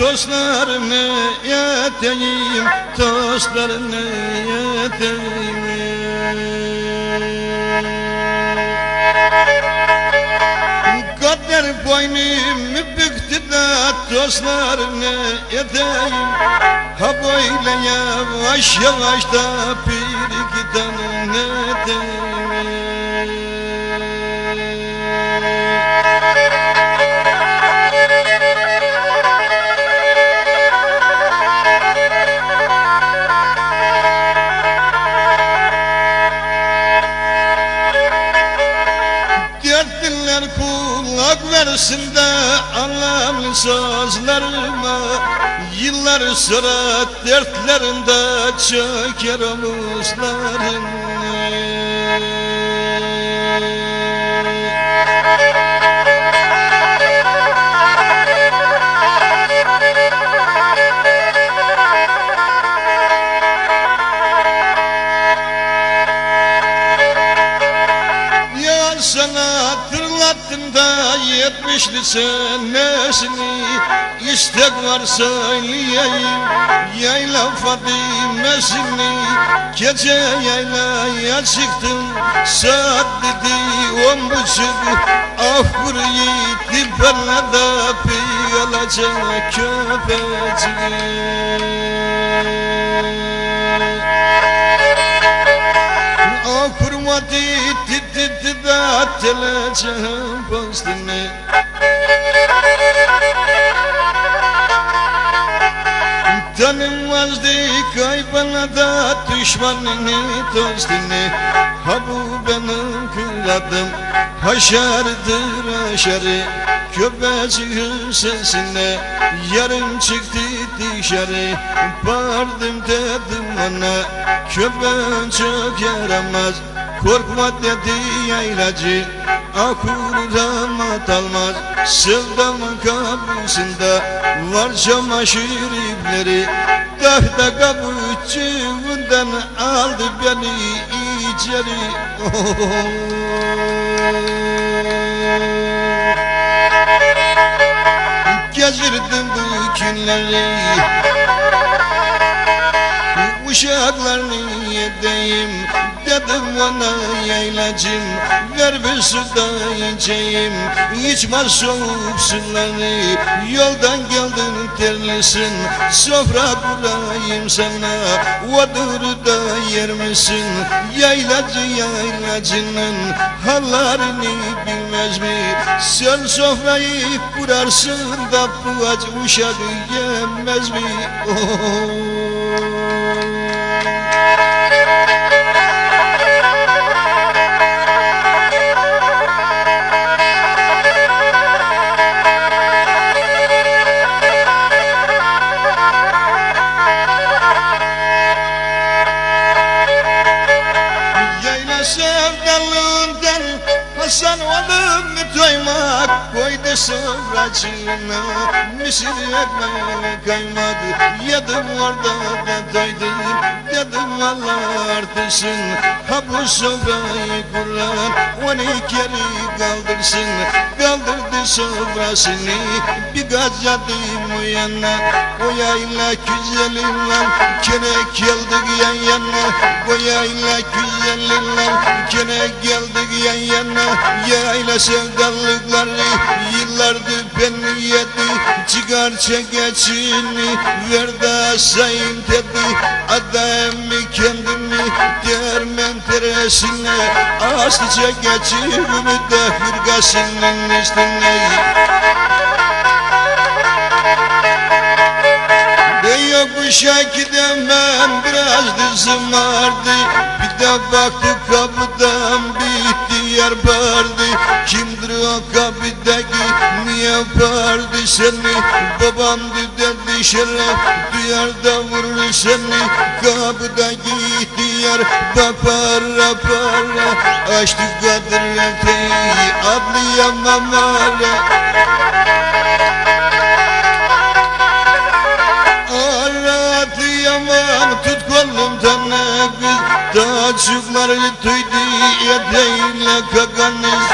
tostlarını yeteyim Tostlarını yeteyim. Kader boynumu büktü de tostlarını yeteyim. Ha böyle yavaş yavaş da bir iki tane kulak versin de anlamlı sözlerime Yıllar sonra dertlerinde çöker omuzların da yetmişli senesini İstek var söyleyeyim. Yayla Fadimesini Gece yaylaya çıktım. Saat dedi on buçuk. Ah kuru yiğitim benle de piyalacak köpecik Ah kurma di di di di da teleceğim postini Tanınmazdı kaybana da düşmanını dostini Ha bu benim kıladım Haşardır aşarı. Köpeciğin sesine Yarım çıktı dışarı. Bağırdım dedim ona Köpeğin çok yaramaz Korkma dedi yaylacı Akuru damat almaz Sevdamın kapısında Var çamaşır ipleri. Tahta kapıcığından Aldı beni içeri. Gezirdim bu günleri. Uşaklarını yedeyim Dedim ona yaylacım. Ver bir su da içeyim. İçme soğuk suları Yoldan geldin terlisin. Sofra kurayım sana. Oduru da yer misin? Yaylacı yaylacının Hallarını bilmez mi? Sen sofrayı kurarsın da Bu acı uşağı yemez mi? Oh. Doymak Koydu sofracına Misir ekmeği kaymadı. Yedim orada da doydum Dedim Allah artırsın Ha bu sofrayı kuran Onu geri kaldırsın. Kaldırdı sofrasını Bir gacadım o yana. O yayla güzelinle Kene geldik yan yana. O yayla güzelinle Kene geldik yan yana. Yayla sevdalıkları Yıllardır beni yedi Çıkar çekeçini Ver de sayın dedi. Adamı kendimi Dermen teresine Aslı çekeçimi de Hırgasının üstüne Yokuşa gidemem biraz dizim vardı. Bir de baktık kapıdan bitti yer vardı. Kimdir o kapıdaki niye vardı seni? Babam dedi şeref duyar da vurur seni. Kapıdaki ihtiyar papara para Açtı kadir renteyi adliyemem hala çocukları tüydü yedeğiyle kakanız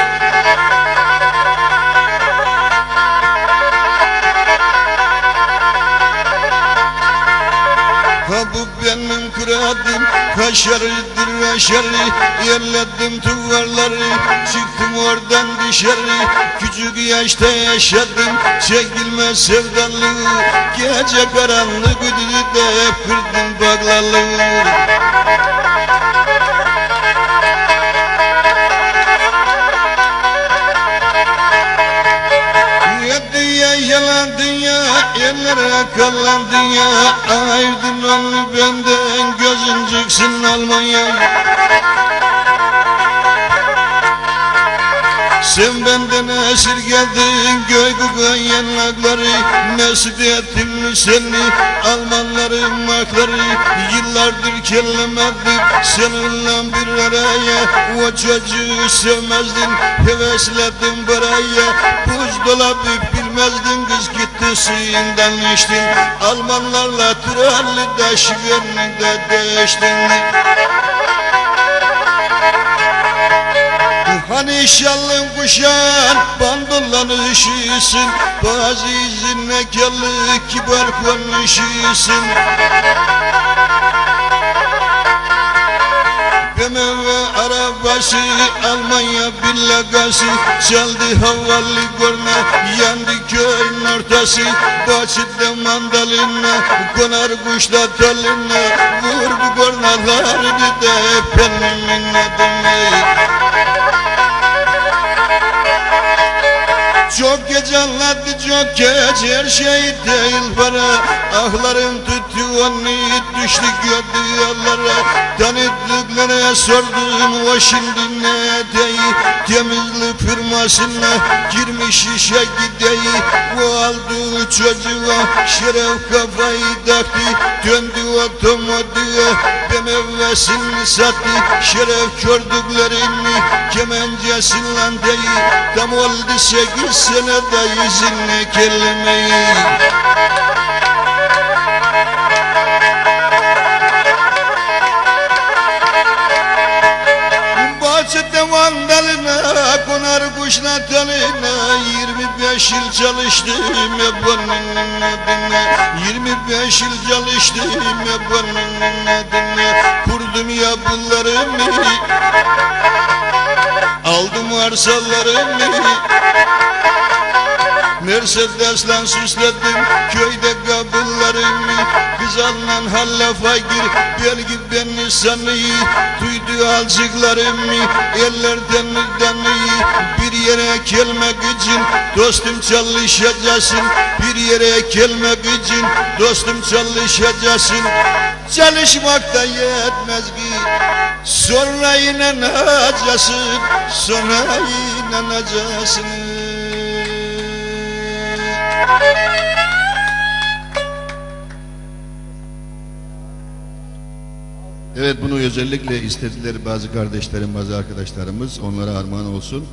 Kabuk benim kıradım kaşarıdır aşarı Yerledim tuvarları çıktım oradan dışarı. Küçük yaşta yaşadım çekilmez sevdalığı. Gece karanlık ödüdü de kırdım baglalığı Yerlere kalan dünya. Ayırdın onu benden Gözün çıksın Almanya. Sen benden esirgedin göy kokan yanakları. Mesut ettim seni Almanların makları Yıllardır kellemedim Seninle bir araya. O çocuğu sevmezdin Hevesledim paraya Buzdolabı bilmezdin Kız gitti suyundan içtin. Almanlarla Tralli'de Şiverli'de değiştin. Hani şallın kuşan bandollan ışısın Bazı izinle kelli kibar konuşuyorsun. BMW arabası Almanya villagası Çaldı havalı korna Yandı köyün ortası. Bahçede mandalina Konar kuşla talina Vur bu kornaları da Benim adımı Çok geç anlattı çok geç her şey değil para Ahlarım tuttu onu düştü gördü yollara Tanıdıklara sordum o şimdi ne değil Temizlik firmasına girmiş işe gideyi Bu aldığı çocuğa şeref kafayı taktı Döndü otomatiğe ben evvesini sattı Şeref gördüklerini kemencesin değil Tam oldu sekiz sene de yüzüne kelimeyi Bahçede mandalina konar kuşla talina 25 yıl çalıştım onun adına 25 yıl çalıştım onun adına Kurdum yapılarımı Aldım arsalarımı. Mercedes'le süsledim köyde kapılarımı Kız alınan halle fakir belki beni sanıyı Duydu alcıklarımı ellerden danıyı Bir yere gelmek için dostum çalışacaksın. Bir yere gelmek için dostum çalışacaksın. Çalışmak da yetmez ki Sonra inanacaksın Sonra inanacaksın Evet bunu özellikle istediler bazı kardeşlerim, bazı arkadaşlarımız. Onlara armağan olsun.